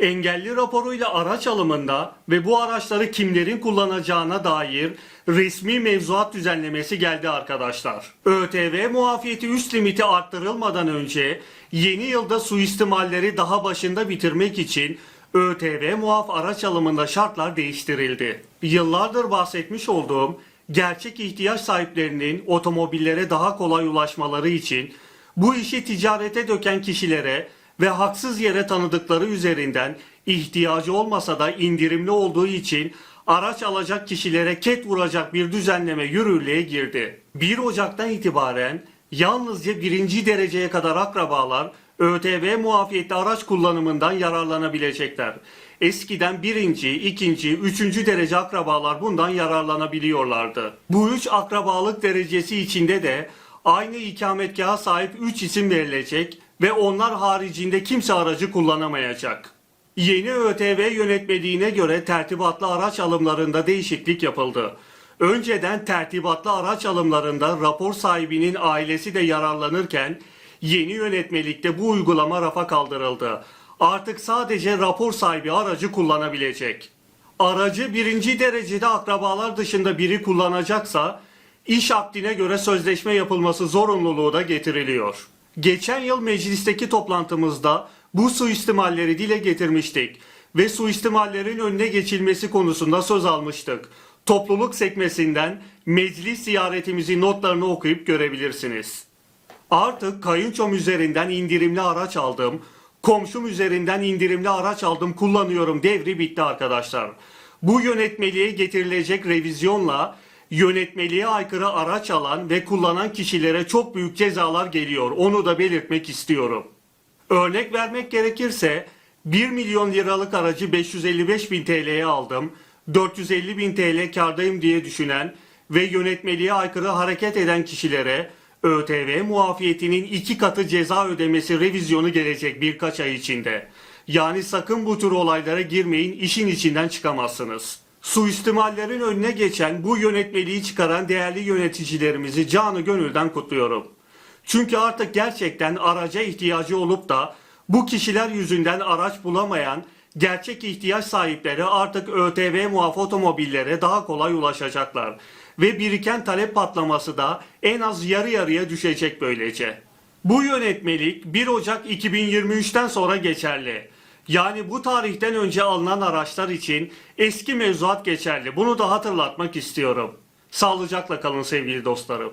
engelli raporuyla araç alımında ve bu araçları kimlerin kullanacağına dair resmi mevzuat düzenlemesi geldi arkadaşlar. ÖTV muafiyeti üst limiti arttırılmadan önce yeni yılda suistimalleri daha başında bitirmek için ÖTV muaf araç alımında şartlar değiştirildi. Yıllardır bahsetmiş olduğum gerçek ihtiyaç sahiplerinin otomobillere daha kolay ulaşmaları için bu işi ticarete döken kişilere ve haksız yere tanıdıkları üzerinden ihtiyacı olmasa da indirimli olduğu için araç alacak kişilere ket vuracak bir düzenleme yürürlüğe girdi. 1 Ocak'tan itibaren yalnızca birinci dereceye kadar akrabalar ÖTV muafiyetli araç kullanımından yararlanabilecekler. Eskiden birinci, ikinci, üçüncü derece akrabalar bundan yararlanabiliyorlardı. Bu üç akrabalık derecesi içinde de aynı ikametgaha sahip 3 isim verilecek ve onlar haricinde kimse aracı kullanamayacak. Yeni ÖTV yönetmeliğine göre tertibatlı araç alımlarında değişiklik yapıldı. Önceden tertibatlı araç alımlarında rapor sahibinin ailesi de yararlanırken yeni yönetmelikte bu uygulama rafa kaldırıldı. Artık sadece rapor sahibi aracı kullanabilecek. Aracı birinci derecede akrabalar dışında biri kullanacaksa iş akdine göre sözleşme yapılması zorunluluğu da getiriliyor. Geçen yıl meclisteki toplantımızda bu suistimalleri dile getirmiştik ve suistimallerin önüne geçilmesi konusunda söz almıştık. Topluluk sekmesinden meclis ziyaretimizin notlarını okuyup görebilirsiniz. Artık kayınçom üzerinden indirimli araç aldım, komşum üzerinden indirimli araç aldım kullanıyorum devri bitti arkadaşlar. Bu yönetmeliğe getirilecek revizyonla yönetmeliğe aykırı araç alan ve kullanan kişilere çok büyük cezalar geliyor. Onu da belirtmek istiyorum. Örnek vermek gerekirse 1 milyon liralık aracı 555 bin TL'ye aldım. 450 bin TL kardayım diye düşünen ve yönetmeliğe aykırı hareket eden kişilere ÖTV muafiyetinin iki katı ceza ödemesi revizyonu gelecek birkaç ay içinde. Yani sakın bu tür olaylara girmeyin işin içinden çıkamazsınız. Suistimallerin önüne geçen bu yönetmeliği çıkaran değerli yöneticilerimizi canı gönülden kutluyorum. Çünkü artık gerçekten araca ihtiyacı olup da bu kişiler yüzünden araç bulamayan gerçek ihtiyaç sahipleri artık ÖTV muaf otomobillere daha kolay ulaşacaklar. Ve biriken talep patlaması da en az yarı yarıya düşecek böylece. Bu yönetmelik 1 Ocak 2023'ten sonra geçerli. Yani bu tarihten önce alınan araçlar için eski mevzuat geçerli. Bunu da hatırlatmak istiyorum. Sağlıcakla kalın sevgili dostlarım.